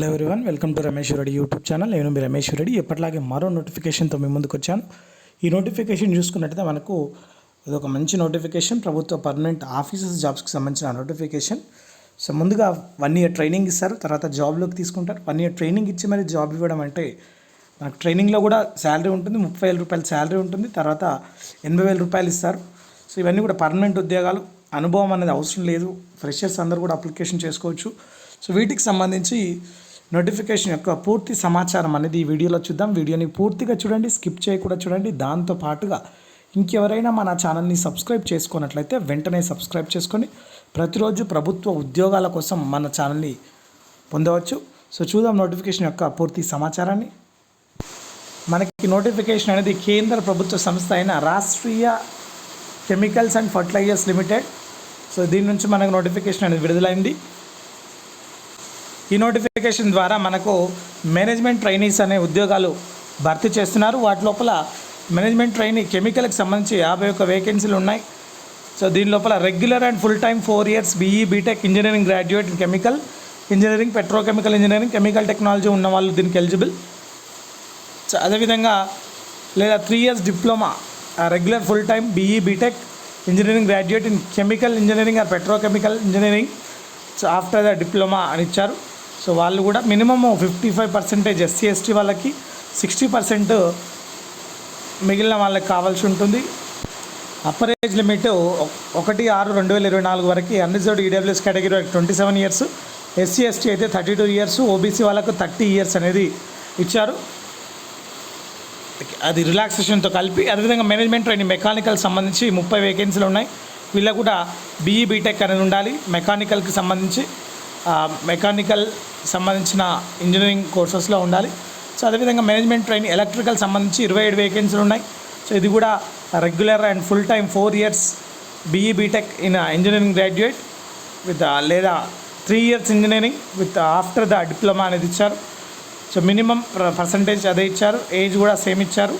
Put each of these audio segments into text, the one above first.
Hello everyone welcome to Ramesh Reddy YouTube channel నేను మీ రమేష్ రెడ్డి ఎప్పటిలాగే మరో నోటిఫికేషన్తో మీ ముందుకు వచ్చాను. ఈ నోటిఫికేషన్ చూసుకున్నట్టయితే మనకు ఇది ఒక మంచి నోటిఫికేషన్ ప్రభుత్వ పర్మనెంట్ ఆఫీసర్స్ జాబ్స్కి సంబంధించిన నోటిఫికేషన్ సో ముందుగా వన్ ఇయర్ ట్రైనింగ్ ఇస్తారు. తర్వాత జాబ్లోకి తీసుకుంటారు. వన్ ఇయర్ ట్రైనింగ్ ఇచ్చి మరి జాబ్ ఇవ్వడం అంటే మనకు ట్రైనింగ్లో కూడా శాలరీ ఉంటుంది. ముప్పై వేల రూపాయల శాలరీ ఉంటుంది. తర్వాత ఎనభై వేల రూపాయలు ఇస్తారు. సో ఇవన్నీ కూడా పర్మనెంట్ ఉద్యోగాలు. అనుభవం అనేది అవసరం లేదు. ఫ్రెషర్స్ అందరూ కూడా అప్లికేషన్ చేసుకోవచ్చు. సో వీటికి సంబంధించి నోటిఫికేషన్ యొక్క పూర్తి సమాచారం అనేది ఈ వీడియోలో చూద్దాం. వీడియోని పూర్తిగా చూడండి స్కిప్ చేయకుండా చూడండి. దాంతో పాటుగా ఇంకెవరైనా మన ఛానల్ని సబ్స్క్రైబ్ చేసుకున్నట్లయితే వెంటనే సబ్స్క్రైబ్ చేసుకొని ప్రతిరోజు ప్రభుత్వ ఉద్యోగాల కోసం మన ఛానల్ని పొందవచ్చు. సో చూద్దాం నోటిఫికేషన్ యొక్క పూర్తి సమాచారాన్ని. మనకి నోటిఫికేషన్ అనేది కేంద్ర ప్రభుత్వ సంస్థ అయిన Rashtriya chemicals and fertilizers limited. So దీని నుంచి మనకు నోటిఫికేషన్ అనేది విడుదలైంది. ఈ నోటిఫికేషన్ ద్వారా మనకు మేనేజ్మెంట్ ట్రైనీస్ అనే ఉద్యోగాలు భర్తీ చేస్తున్నారు. వాటి లోపల మేనేజ్మెంట్ ట్రైనీ కెమికల్కి సంబంధించి యాభై ఒక్క వేకెన్సీలు ఉన్నాయి. సో దీని లోపల regular and full time four years BE B Tech engineering graduate in chemical engineering petrochemical engineering chemical technology ఉన్న వాళ్ళు దీనికి ఎలిజిబుల్. సో అదేవిధంగా లేదా three years diploma regular full time BE B Tech engineering graduate in chemical engineering or petrochemical engineering. So after the diploma అని ఇచ్చారు. So వాళ్ళు కూడా minimum fifty five percentage SC ST వాళ్ళకి సిక్స్టీ పర్సెంట్ మిగిలిన వాళ్ళకి కావాల్సి ఉంటుంది. అప్పర్ ఏజ్ లిమిట్ ఒకటి ఆరు రెండు వేల ఇరవై నాలుగు వరకు అన్రిజర్వ్డ్ ఈడబ్ల్యూఎస్ కేటగిరీ వరకు twenty seven years SC ST అయితే థర్టీ టూ ఇయర్స్ ఓబీసీ వాళ్ళకు థర్టీ ఇయర్స్ అనేది ఇచ్చారు. అది రిలాక్సేషన్తో కలిపి అదేవిధంగా మేనేజ్మెంట్ ట్రైనింగ్ మెకానికల్ సంబంధించి ముప్పై వేకెన్సీలు ఉన్నాయి. వీళ్ళకు కూడా బీఈ బీటెక్ అనేది ఉండాలి. మెకానికల్కి సంబంధించి మెకానికల్ సంబంధించిన ఇంజనీరింగ్ కోర్సెస్లో ఉండాలి. సో అదేవిధంగా మేనేజ్మెంట్ ట్రైనింగ్ ఎలక్ట్రికల్ సంబంధించి ఇరవై ఏడు వేకెన్సీలు ఉన్నాయి. సో ఇది కూడా regular and full time four years BE B Tech in engineering graduate with లేదా three years engineering with after the diploma అనేది ఇచ్చారు. సో మినిమం పర్సంటేజ్ అదే ఇచ్చారు. ఏజ్ కూడా సేమ్ ఇచ్చారు.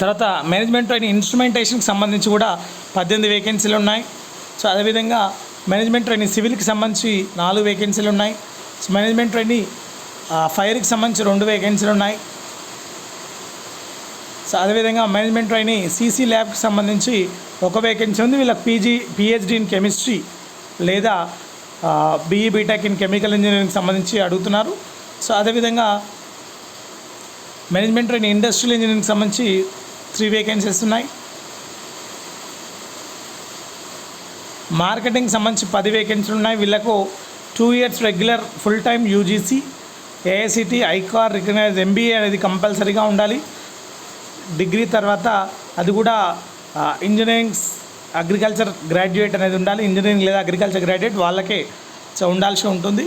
తర్వాత మేనేజ్మెంట్ ట్రైనింగ్ ఇన్స్ట్రుమెంటేషన్కి సంబంధించి కూడా పద్దెనిమిది వేకెన్సీలు ఉన్నాయి. సో అదేవిధంగా మేనేజ్మెంట్ ట్రైనింగ్ సివిల్కి సంబంధించి నాలుగు వేకెన్సీలు ఉన్నాయి. సో మేనేజ్మెంట్ ట్రైనింగ్ ఫైర్కి సంబంధించి రెండు వేకెన్సీలు ఉన్నాయి. సో అదేవిధంగా మేనేజ్మెంట్ ట్రైనింగ్ సీసీ ల్యాబ్కి సంబంధించి ఒక వేకెన్సీ ఉంది. వీళ్ళకి పీజీ పిహెచ్డి ఇన్ కెమిస్ట్రీ లేదా BE B Tech in chemical engineering సంబంధించి అడుగుతున్నారు. సో అదేవిధంగా మేనేజ్మెంట్ ట్రైనింగ్ ఇండస్ట్రియల్ ఇంజనీరింగ్ సంబంధించి త్రీ వేకెన్సీస్ ఉన్నాయి. మార్కెటింగ్ సంబంధించి పది వేకెన్సీలు ఉన్నాయి. వీళ్ళకు two years regular full time UGC AICTE ICAR recognise MBA అనేది కంపల్సరీగా ఉండాలి. డిగ్రీ తర్వాత అది కూడా ఇంజనీరింగ్ అగ్రికల్చర్ గ్రాడ్యుయేట్ అనేది ఉండాలి. ఇంజనీరింగ్ లేదా అగ్రికల్చర్ గ్రాడ్యుయేట్ వాళ్ళకే సో ఉండాల్సి ఉంటుంది.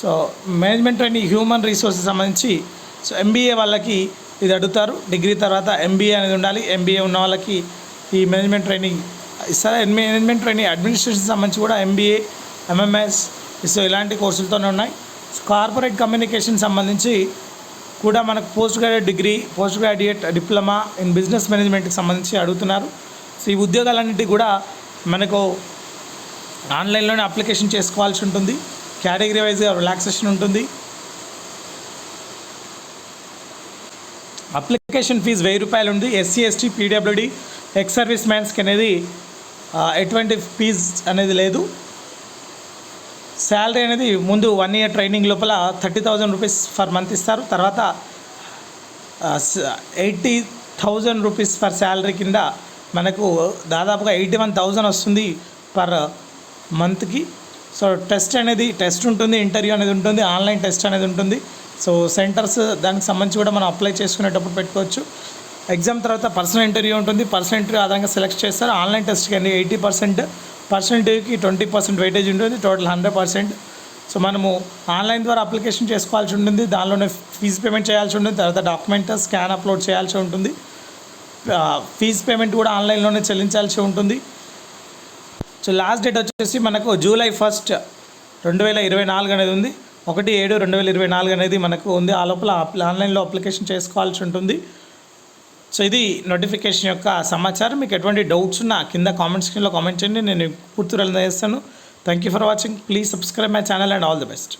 So management training human resources సంబంధించి సో ఎంబీఏ వాళ్ళకి ఇది అడుగుతారు. డిగ్రీ తర్వాత ఎంబీఏ అనేది ఉండాలి. ఎంబీఏ ఉన్న వాళ్ళకి ఈ మేనేజ్మెంట్ ట్రైనింగ్ ఇస్తారా? మేనేజ్మెంట్ ట్రైనింగ్ అడ్మినిస్ట్రేషన్ సంబంధించి కూడా ఎంబీఏ ఎంఎంఎస్ సో ఇలాంటి కోర్సులతోనే ఉన్నాయి. కార్పొరేట్ కమ్యూనికేషన్ సంబంధించి కూడా మనకు post graduate degree post graduate diploma in business మేనేజ్మెంట్కి సంబంధించి అడుగుతున్నారు. సో ఈ ఉద్యోగాలన్నింటికి కూడా మనకు ఆన్లైన్లోనే అప్లికేషన్ చేసుకోవాల్సి ఉంటుంది. కేటగిరీ వైజ్గా రిలాక్సేషన్ ఉంటుంది. అప్లికేషన్ ఫీజు వెయ్యి రూపాయలు ఉంది SC ST PWD ex service మ్యాన్స్కి అనేది ఎటువంటి ఫీజ్ అనేది లేదు. శాలరీ అనేది ముందు వన్ ఇయర్ ట్రైనింగ్ లోపల thirty thousand rupees for month ఇస్తారు. తర్వాత eighty thousand rupees per salary కింద మనకు దాదాపుగా ఎయిటీ వన్ థౌజండ్ వస్తుంది పర్ మంత్కి. సో టెస్ట్ అనేది టెస్ట్ ఉంటుంది ఇంటర్వ్యూ అనేది ఉంటుంది ఆన్లైన్ టెస్ట్ అనేది ఉంటుంది. సో సెంటర్స్ దానికి సంబంధించి కూడా మనం అప్లై చేసుకునేటప్పుడు పెట్టుకోవచ్చు. ఎగ్జామ్ తర్వాత పర్సనల్ ఇంటర్వ్యూ ఉంటుంది. పర్సనల్ ఇంటర్వ్యూ ఆధారంగా సెలెక్ట్ చేస్తారు. ఆన్లైన్ టెస్ట్కి అండి ఎయిటీ పర్సెంట్ పర్సంటేజ్కి ట్వంటీ పర్సెంట్ వెయిటేజ్ ఉంటుంది. Total hundred percent. సో మనము ఆన్లైన్ ద్వారా అప్లికేషన్ చేసుకోవాల్సి ఉంటుంది. దానిలోనే ఫీజు పేమెంట్ చేయాల్సి ఉంటుంది. తర్వాత డాక్యుమెంట్ స్కాన్ అప్లోడ్ చేయాల్సి ఉంటుంది. ఫీజు పేమెంట్ కూడా ఆన్లైన్లోనే చెల్లించాల్సి ఉంటుంది. సో లాస్ట్ డేట్ వచ్చేసి మనకు జూలై ఫస్ట్ రెండు వేల ఇరవై నాలుగు అనేది ఉంది. ఒకటి ఏడు రెండు వేల ఇరవై నాలుగు అనేది మనకు ఉంది. ఆ లోపల ఆన్లైన్లో అప్లికేషన్ చేసుకోవాల్సి ఉంటుంది. సో ఇది నోటిఫికేషన్ యొక్క సమాచారం. మీకు ఎటువంటి డౌట్స్ ఉన్నా కింద కామెంట్ స్క్రీన్లో కామెంట్ చేయండి. నేను పూర్తి చేస్తాను thank you for watching please subscribe my channel and all the best